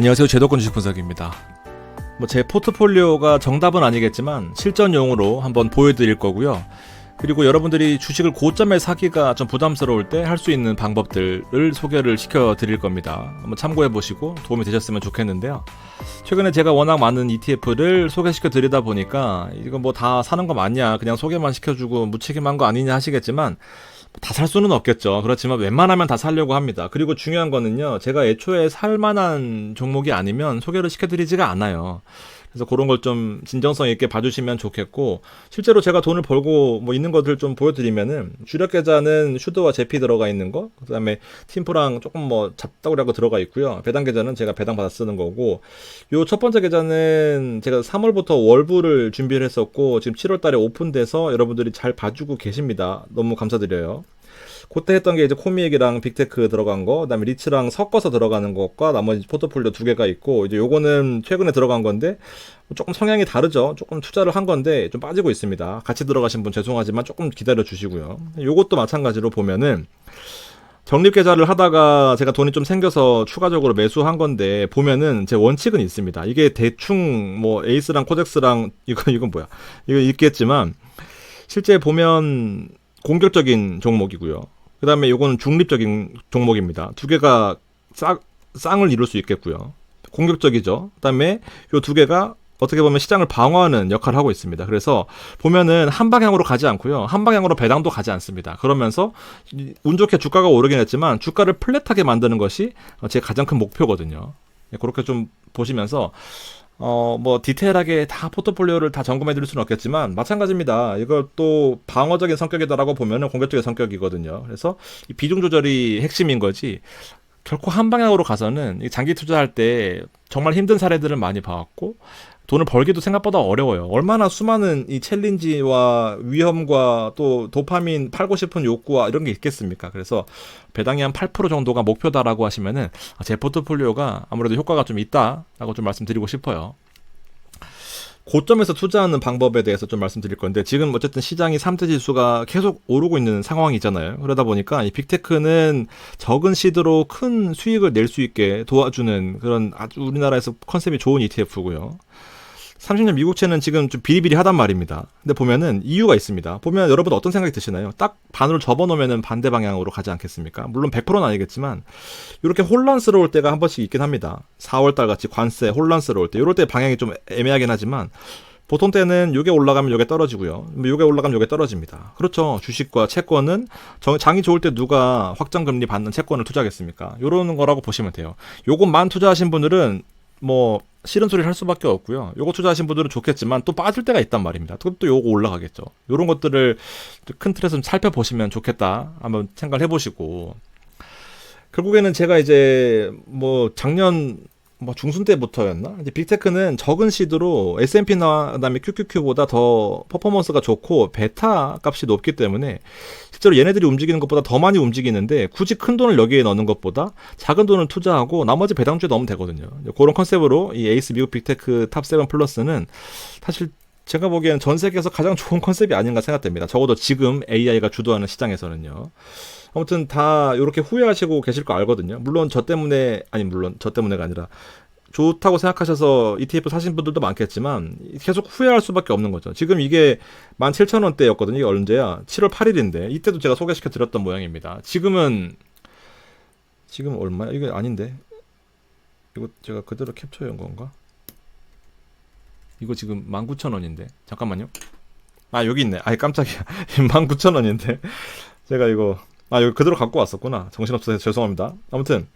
안녕하세요. 제도권 주식 분석입니다. 뭐 제 포트폴리오가 정답은 아니겠지만 실전용으로 한번 보여드릴 거고요. 그리고 여러분들이 주식을 고점에 사기가 좀 부담스러울 때 할 수 있는 방법들을 소개를 시켜 드릴 겁니다. 한번 참고해 보시고 도움이 되셨으면 좋겠는데요. 최근에 제가 워낙 많은 ETF를 소개시켜 드리다 보니까 이거 뭐 다 사는 거 맞냐, 그냥 소개만 시켜주고 무책임한 거 아니냐 하시겠지만 다 살 수는 없겠죠. 그렇지만 웬만하면 다 살려고 합니다. 그리고 중요한 거는요, 제가 애초에 살 만한 종목이 아니면 소개를 시켜드리지가 않아요. 그래서 그런 걸 좀 진정성 있게 봐주시면 좋겠고 실제로 제가 돈을 벌고 뭐 있는 것들 좀 보여드리면은 주력 계좌는 슈드와 제피 들어가 있는 거 그다음에 팀프랑 조금 뭐 잡다구리하고 들어가 있고요 배당 계좌는 제가 배당 받아 쓰는 거고 요 첫 번째 계좌는 제가 3월부터 월부를 준비를 했었고 지금 7월달에 오픈돼서 여러분들이 잘 봐주고 계십니다 너무 감사드려요. 그때 했던 게 이제 코미엑이랑 빅테크 들어간 거, 그다음에 리츠랑 섞어서 들어가는 것과 나머지 포트폴리오 두 개가 있고 이제 요거는 최근에 들어간 건데 조금 성향이 다르죠. 조금 투자를 한 건데 좀 빠지고 있습니다. 같이 들어가신 분 죄송하지만 조금 기다려 주시고요. 요것도 마찬가지로 보면은 적립 계좌를 하다가 제가 돈이 좀 생겨서 추가적으로 매수한 건데 보면은 제 원칙은 있습니다. 이게 대충 뭐 에이스랑 코덱스랑 이거 이건 뭐야? 이거 있겠지만 실제 보면 공격적인 종목이고요. 그 다음에 요거는 중립적인 종목입니다. 두 개가 싹, 쌍을 이룰 수 있겠고요. 공격적이죠. 그 다음에 요두 개가 어떻게 보면 시장을 방어하는 역할을 하고 있습니다. 그래서 보면은 한 방향으로 가지 않고요. 한 방향으로 배당도 가지 않습니다. 그러면서 운 좋게 주가가 오르긴 했지만 주가를 플랫하게 만드는 것이 제 가장 큰 목표거든요. 네, 그렇게 좀 보시면서 어, 뭐, 디테일하게 다 포트폴리오를 다 점검해 드릴 수는 없겠지만, 마찬가지입니다. 또 방어적인 성격이다라고 보면은 공격적인 성격이거든요. 그래서 이 비중 조절이 핵심인 거지, 결코 한 방향으로 가서는 장기 투자할 때 정말 힘든 사례들을 많이 봐왔고, 돈을 벌기도 생각보다 어려워요. 얼마나 수많은 이 챌린지와 위험과 또 도파민 팔고 싶은 욕구와 이런 게 있겠습니까? 그래서 배당이 한 8% 정도가 목표다라고 하시면은 제 포트폴리오가 아무래도 효과가 좀 있다라고 좀 말씀드리고 싶어요. 고점에서 투자하는 방법에 대해서 좀 말씀드릴 건데 지금 어쨌든 시장이 3대 지수가 계속 오르고 있는 상황이잖아요. 그러다 보니까 이 빅테크는 적은 시드로 큰 수익을 낼 수 있게 도와주는 그런 아주 우리나라에서 컨셉이 좋은 ETF고요. 30년 미국채는 지금 좀 비리비리하단 말입니다. 근데 보면은 이유가 있습니다. 보면 여러분 어떤 생각이 드시나요? 딱 반으로 접어놓으면 반대 방향으로 가지 않겠습니까? 물론 100%는 아니겠지만 이렇게 혼란스러울 때가 한 번씩 있긴 합니다. 4월달 같이 관세 혼란스러울 때 이럴 때 방향이 좀 애매하긴 하지만 보통 때는 요게 올라가면 요게 떨어지고요. 뭐 요게 올라가면 요게 떨어집니다. 그렇죠. 주식과 채권은 장이 좋을 때 누가 확정 금리 받는 채권을 투자하겠습니까? 요런 거라고 보시면 돼요. 요것만 투자하신 분들은 뭐 싫은 소리를 할 수밖에 없고요. 요거 투자하신 분들은 좋겠지만 또 빠질 때가 있단 말입니다. 또, 또 요거 올라가겠죠. 요런 것들을 큰 틀에서 좀 살펴보시면 좋겠다. 한번 생각을 해보시고 결국에는 제가 이제 뭐 작년 뭐 중순 때부터였나? 이제 빅테크는 적은 시드로 S&P나 그다음에 QQQ보다 더 퍼포먼스가 좋고 베타 값이 높기 때문에 실제로 얘네들이 움직이는 것보다 더 많이 움직이는데 굳이 큰 돈을 여기에 넣는 것보다 작은 돈을 투자하고 나머지 배당주에 넣으면 되거든요. 그런 컨셉으로 이 에이스 미국 빅테크 탑7 플러스는 사실 제가 보기에는 전 세계에서 가장 좋은 컨셉이 아닌가 생각됩니다. 적어도 지금 AI가 주도하는 시장에서는요. 아무튼 다 이렇게 후회하시고 계실 거 알거든요. 물론 저 때문에 아니 물론 저 때문에가 아니라 좋다고 생각하셔서 ETF 사신 분들도 많겠지만 계속 후회할 수밖에 없는 거죠. 지금 이게 17,000원대였거든요. 이게 언제야? 7월 8일인데 이때도 제가 소개시켜 드렸던 모양입니다. 지금은 지금 얼마야? 이게 아닌데. 이거 제가 그대로 캡처한 건가? 이거 지금 19,000원인데. 잠깐만요. 아, 여기 있네. 아이 깜짝이야. 19,000원인데. 제가 이거 아, 여기 그대로 갖고 왔었구나. 정신없어서 죄송합니다. 아무튼,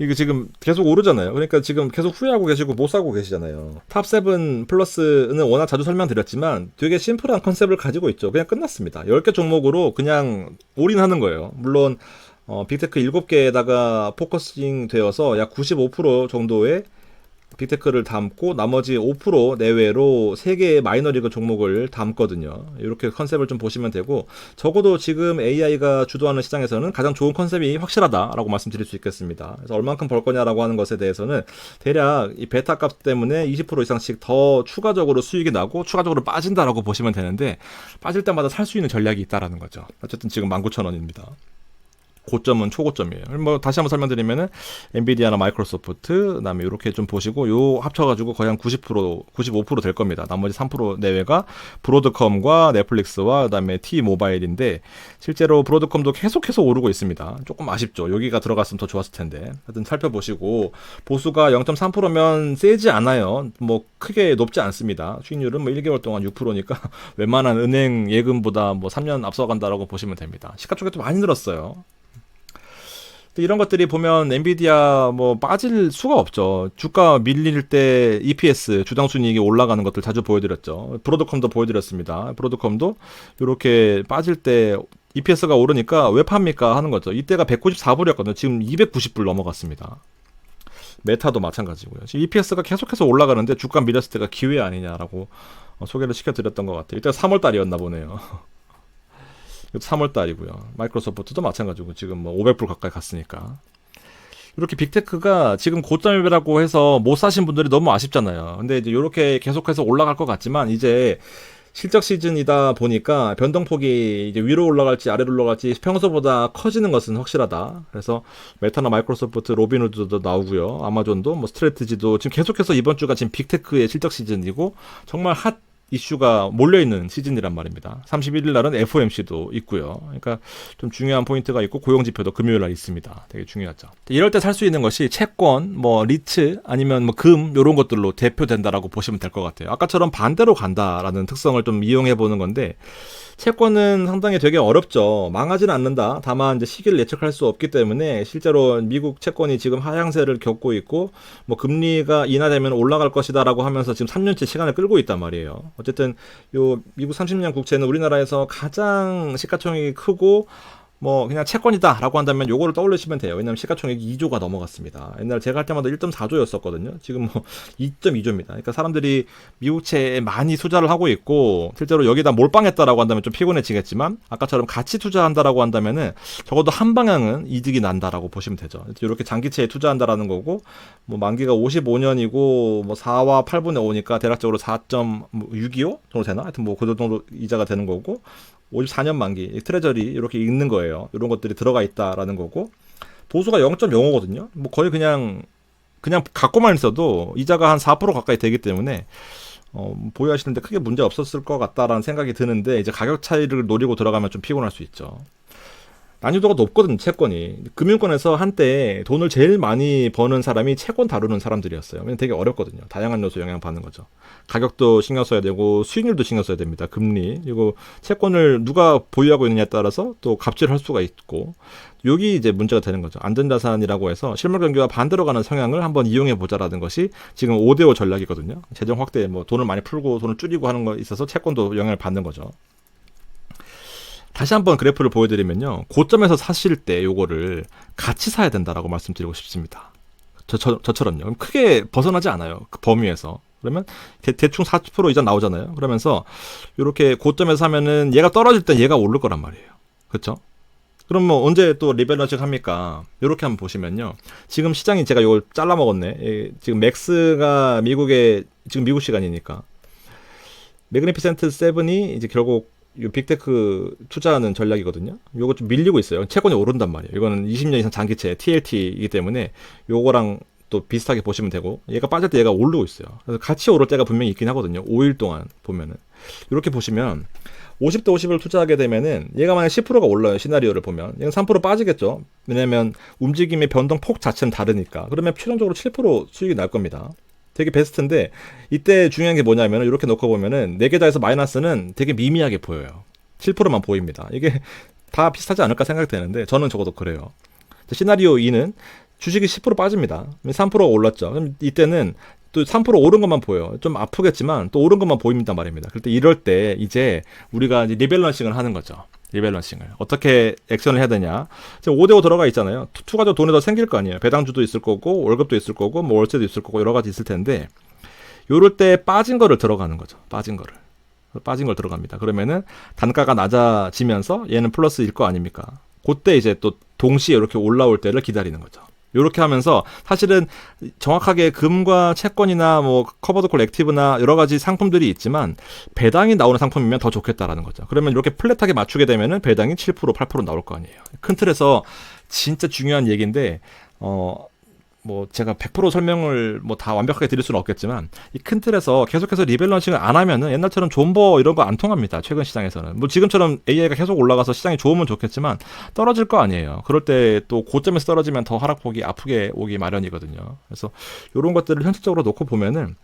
이게 지금 계속 오르잖아요. 그러니까 지금 계속 후회하고 계시고 못 사고 계시잖아요. 탑7 플러스는 워낙 자주 설명드렸지만 되게 심플한 컨셉을 가지고 있죠. 그냥 끝났습니다. 10개 종목으로 그냥 올인하는 거예요. 물론, 어, 빅테크 7개에다가 포커싱 되어서 약 95% 정도의 빅테크를 담고 나머지 5% 내외로 3개의 마이너리그 종목을 담거든요. 이렇게 컨셉을 좀 보시면 되고 적어도 지금 AI가 주도하는 시장에서는 가장 좋은 컨셉이 확실하다라고 말씀드릴 수 있겠습니다. 그래서 얼만큼 벌 거냐라고 하는 것에 대해서는 대략 이 베타 값 때문에 20% 이상씩 더 추가적으로 수익이 나고 추가적으로 빠진다라고 보시면 되는데 빠질 때마다 살 수 있는 전략이 있다라는 거죠. 어쨌든 지금 19,000원입니다. 고점은 초고점이에요. 뭐 다시 한번 설명드리면은 엔비디아나 마이크로소프트 그다음에 이렇게 좀 보시고 요 합쳐가지고 거의 한 90% 95%될 겁니다. 나머지 3% 내외가 브로드컴과 넷플릭스와 그다음에 T 모바일인데 실제로 브로드컴도 계속해서 오르고 있습니다. 조금 아쉽죠. 여기가 들어갔으면 더 좋았을 텐데. 하여튼 살펴보시고 보수가 0.3%면 세지 않아요. 뭐 크게 높지 않습니다. 수익률은 뭐 1개월 동안 6%니까 웬만한 은행 예금보다 뭐 3년 앞서간다라고 보시면 됩니다. 시가총액도 많이 늘었어요. 이런 것들이 보면 엔비디아 뭐 빠질 수가 없죠. 주가 밀릴 때 EPS 주당 순이익이 올라가는 것들 자주 보여드렸죠. 브로드컴도 보여드렸습니다. 브로드컴도 이렇게 빠질 때 EPS가 오르니까 왜 팝니까 하는 거죠. 이때가 194불이었거든요. 지금 290불 넘어갔습니다. 메타도 마찬가지고요. 지금 EPS가 계속해서 올라가는데 주가 밀렸을 때가 기회 아니냐라고 어, 소개를 시켜드렸던 것 같아요. 이때가 3월 달이었나 보네요. 3월 달이고요. 마이크로소프트도 마찬가지고 지금 뭐 500불 가까이 갔으니까. 이렇게 빅테크가 지금 고점이라고 해서 못 사신 분들이 너무 아쉽잖아요. 근데 이제 이렇게 계속해서 올라갈 것 같지만 이제 실적 시즌이다 보니까 변동폭이 이제 위로 올라갈지 아래로 올라갈지 평소보다 커지는 것은 확실하다. 그래서 메타나 마이크로소프트, 로빈후드도 나오고요. 아마존도 뭐 스트레트지도 지금 계속해서 이번 주가 지금 빅테크의 실적 시즌이고 정말 핫 이슈가 몰려있는 시즌이란 말입니다. 31일 날은 FOMC도 있고요. 그러니까 좀 중요한 포인트가 있고 고용 지표도 금요일 날 있습니다. 되게 중요하죠. 이럴 때 살 수 있는 것이 채권, 뭐 리츠 아니면 뭐 금 이런 것들로 대표된다라고 보시면 될 것 같아요. 아까처럼 반대로 간다라는 특성을 좀 이용해 보는 건데 채권은 상당히 되게 어렵죠. 망하지는 않는다. 다만 이제 시기를 예측할 수 없기 때문에 실제로 미국 채권이 지금 하향세를 겪고 있고 뭐 금리가 인하되면 올라갈 것이다라고 하면서 지금 3년째 시간을 끌고 있단 말이에요. 어쨌든 요 미국 30년 국채는 우리나라에서 가장 시가총액이 크고 뭐 그냥 채권이다라고 한다면 요거를 떠올리시면 돼요. 왜냐하면 시가총액이 2조가 넘어갔습니다. 옛날 제가 할 때마다 1.4조였었거든요. 지금 뭐 2.2조입니다. 그러니까 사람들이 미국채에 많이 투자를 하고 있고 실제로 여기다 몰빵했다라고 한다면 좀 피곤해지겠지만 아까처럼 같이 투자한다라고 한다면은 적어도 한 방향은 이득이 난다라고 보시면 되죠. 이렇게 장기채에 투자한다라는 거고 뭐 만기가 55년이고 뭐 4와 8분의 5니까 대략적으로 4.625 정도 되나? 하여튼 뭐 그 정도 이자가 되는 거고 54년 만기 트레저리 이렇게 읽는 거예요. 이런 것들이 들어가 있다라는 거고 보수가 0.05거든요. 뭐 거의 그냥 그냥 갖고만 있어도 이자가 한 4% 가까이 되기 때문에 어, 보유하시는데 크게 문제 없었을 것 같다라는 생각이 드는데 이제 가격 차이를 노리고 들어가면 좀 피곤할 수 있죠. 난이도가 높거든 채권이 금융권에서 한때 돈을 제일 많이 버는 사람이 채권 다루는 사람들이었어요. 왜냐면 되게 어렵거든요. 다양한 요소 영향 받는 거죠. 가격도 신경 써야 되고 수익률도 신경 써야 됩니다. 금리 그리고 채권을 누가 보유하고 있느냐에 따라서 또 갑질할 수가 있고 여기 이제 문제가 되는 거죠. 안전자산이라고 해서 실물 경기와 반대로 가는 성향을 한번 이용해 보자라는 것이 지금 5대5 전략이거든요. 재정 확대, 뭐 돈을 많이 풀고 돈을 줄이고 하는 거 있어서 채권도 영향을 받는 거죠. 다시 한번 그래프를 보여드리면요. 고점에서 사실 때 요거를 같이 사야 된다라고 말씀드리고 싶습니다. 저, 저, 저처럼요. 크게 벗어나지 않아요. 그 범위에서. 그러면 대, 충 40% 이자 나오잖아요. 그러면서 이렇게 고점에서 사면은 얘가 떨어질 때 얘가 오를 거란 말이에요. 그렇죠? 그럼 뭐 언제 또 리밸런싱 합니까? 이렇게 한번 보시면요. 지금 시장이 제가 이걸 잘라 먹었네. 지금 맥스가 미국의 지금 미국 시간이니까 매그니피센트 7이 이제 결국 이 빅테크 투자하는 전략이거든요. 요거 좀 밀리고 있어요. 채권이 오른단 말이에요. 이거는 20년 이상 장기채 TLT이기 때문에 요거랑 또 비슷하게 보시면 되고 얘가 빠질 때 얘가 오르고 있어요. 그래서 같이 오를 때가 분명히 있긴 하거든요. 5일 동안 보면은 이렇게 보시면 50대 50을 투자하게 되면은 얘가 만약 10%가 올라요 시나리오를 보면 얘는 3% 빠지겠죠. 왜냐면 움직임의 변동폭 자체는 다르니까 그러면 최종적으로 7% 수익이 날 겁니다. 되게 베스트인데 이때 중요한 게 뭐냐면 이렇게 놓고 보면은 네 계좌에서 마이너스는 되게 미미하게 보여요. 7%만 보입니다. 이게 다 비슷하지 않을까 생각되는데 저는 적어도 그래요. 시나리오 2는 주식이 10% 빠집니다. 3%가 올랐죠. 그럼 이때는 또 3% 오른 것만 보여요. 좀 아프겠지만 또 오른 것만 보입니다 말입니다. 그럴 때 이럴 때 이제 우리가 이제 리밸런싱을 하는 거죠. 리밸런싱을. 어떻게 액션을 해야 되냐. 지금 5대5 들어가 있잖아요. 투가적 돈이 더 생길 거 아니에요. 배당주도 있을 거고 월급도 있을 거고 뭐 월세도 있을 거고 여러 가지 있을 텐데 요럴 때 빠진 거를 들어가는 거죠. 빠진 거를. 빠진 걸 들어갑니다. 그러면은 단가가 낮아지면서 얘는 플러스일 거 아닙니까? 그때 이제 또 동시에 이렇게 올라올 때를 기다리는 거죠 이렇게 하면서 사실은 정확하게 금과 채권이나 뭐 커버드 콜 액티브나 여러 가지 상품들이 있지만 배당이 나오는 상품이면 더 좋겠다라는 거죠. 그러면 이렇게 플랫하게 맞추게 되면은 배당이 7% 8% 나올 거 아니에요. 큰 틀에서 진짜 중요한 얘기인데 어. 뭐 제가 100% 설명을 뭐 다 완벽하게 드릴 수는 없겠지만 이 큰 틀에서 계속해서 리밸런싱을 안 하면은 옛날처럼 존버 이런 거 안 통합니다. 최근 시장에서는. 뭐 지금처럼 AI가 계속 올라가서 시장이 좋으면 좋겠지만 떨어질 거 아니에요. 그럴 때 또 고점에서 떨어지면 더 하락폭이 아프게 오기 마련이거든요. 그래서 이런 것들을 현실적으로 놓고 보면은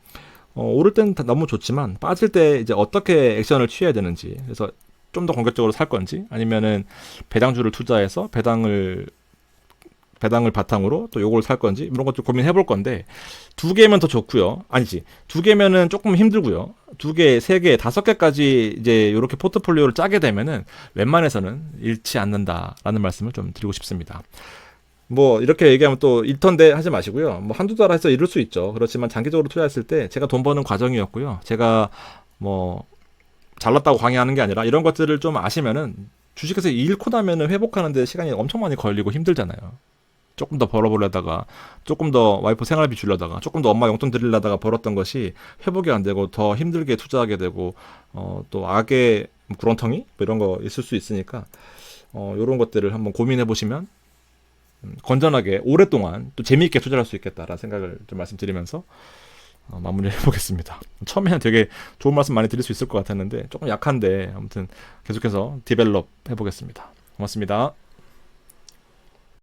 어, 오를 다 너무 좋지만 빠질 때 이제 어떻게 액션을 취해야 되는지 그래서 좀더 공격적으로 살 건지 아니면은 배당주를 투자해서 배당을 배당을 바탕으로 또 요걸 살 건지 이런 것들 고민해 볼 건데 두 개면 더 좋고요. 아니지. 두 개면은 조금 힘들고요. 두 개, 세 개, 다섯 개까지 이제 요렇게 포트폴리오를 짜게 되면은 웬만해서는 잃지 않는다라는 말씀을 좀 드리고 싶습니다. 뭐 이렇게 얘기하면 또 일턴데 하지 마시고요. 뭐 한두 달 해서 이룰 수 있죠. 그렇지만 장기적으로 투자했을 때 제가 돈 버는 과정이었고요. 제가 뭐 잘났다고 강의하는 게 아니라 이런 것들을 좀 아시면은 주식에서 잃고 나면은 회복하는데 시간이 엄청 많이 걸리고 힘들잖아요. 조금 더 벌어보려다가 조금 더 와이프 생활비 주려다가 조금 더 엄마 용돈 드리려다가 벌었던 것이 회복이 안 되고 더 힘들게 투자하게 되고 어, 또 악의 구렁텅이 뭐 이런 거 있을 수 있으니까 어, 이런 것들을 한번 고민해 보시면 음, 건전하게 오랫동안 또 재미있게 투자할 수 있겠다라는 생각을 좀 말씀드리면서 어, 마무리를 해보겠습니다. 처음에는 되게 좋은 말씀 많이 드릴 수 있을 것 같았는데 조금 약한데 아무튼 계속해서 디벨롭 해보겠습니다. 고맙습니다.